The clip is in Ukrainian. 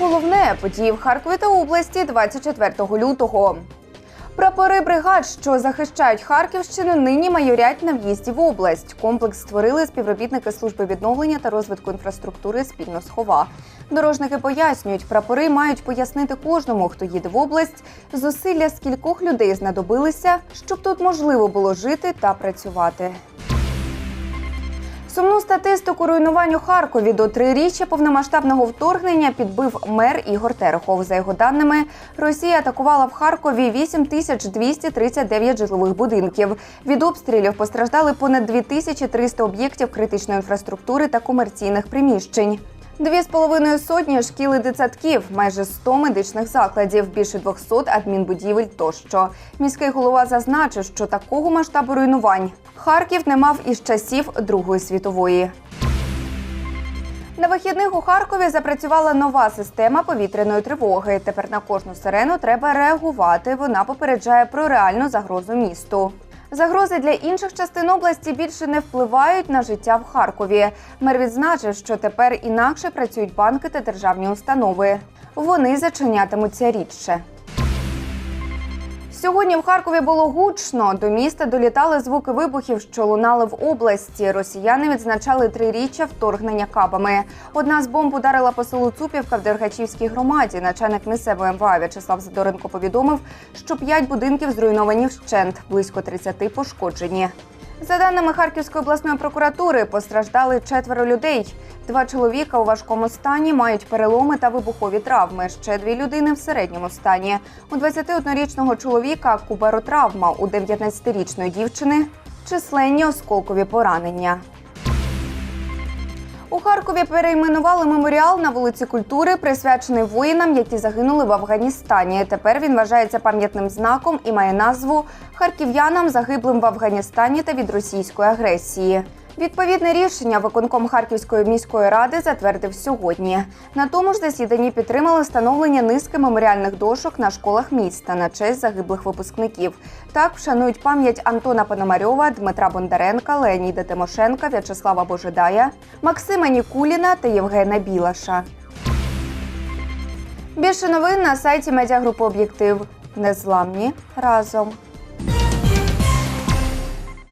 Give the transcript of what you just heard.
головне події в Харкові та області 24 лютого. Прапори бригад, що захищають Харківщину, нині майорять на в'їзді в область. Комплекс створили співробітники служби відновлення та розвитку інфраструктури спільно з Хова. Дорожники пояснюють, прапори мають пояснити кожному, хто їде в область, зусилля скількох людей знадобилися, щоб тут можливо було жити та працювати. Сумну статистику руйнувань у Харкові до триріччя повномасштабного вторгнення підбив мер Ігор Терехов. За його даними, Росія атакувала в Харкові 8239 житлових будинків. Від обстрілів постраждали понад 2300 об'єктів критичної інфраструктури та комерційних приміщень. Дві з половиною сотні шкіл і дитсадків, майже 100 медичних закладів, більше 200 адмінбудівель тощо. Міський голова зазначив, що такого масштабу руйнувань Харків не мав із часів Другої світової. На вихідних у Харкові запрацювала нова система повітряної тривоги. Тепер на кожну сирену треба реагувати. Вона попереджає про реальну загрозу місту. Загрози для інших частин області більше не впливають на життя в Харкові. Мер відзначив, що тепер інакше працюють банки та державні установи. Вони зачинятимуться рідше. Сьогодні в Харкові було гучно. До міста долітали звуки вибухів, що лунали в області. Росіяни відзначали триріччя вторгнення кабами. Одна з бомб ударила по селу Цупівка в Дергачівській громаді. Начальник місцевої МВА В'ячеслав Задоренко повідомив, що п'ять будинків зруйновані вщент, близько 30 пошкоджені. За даними Харківської обласної прокуратури, постраждали четверо людей. Два чоловіка у важкому стані мають переломи та вибухові травми. Ще дві людини в середньому стані. У 21-річного чоловіка куберотравма, у 19-річної дівчини численні осколкові поранення. У Харкові перейменували меморіал на вулиці культури, присвячений воїнам, які загинули в Афганістані. Тепер він вважається пам'ятним знаком і має назву харків'янам, загиблим в Афганістані та від російської агресії. Відповідне рішення виконком Харківської міської ради затвердив сьогодні. На тому ж засіданні підтримали встановлення низки меморіальних дошок на школах міста на честь загиблих випускників. Так вшанують пам'ять Антона Пономарьова, Дмитра Бондаренка, Леоніда Тимошенка, В'ячеслава Божидая, Максима Нікуліна та Євгена Білаша. Більше новин на сайті медіагрупи Об'єктив. Незламні разом.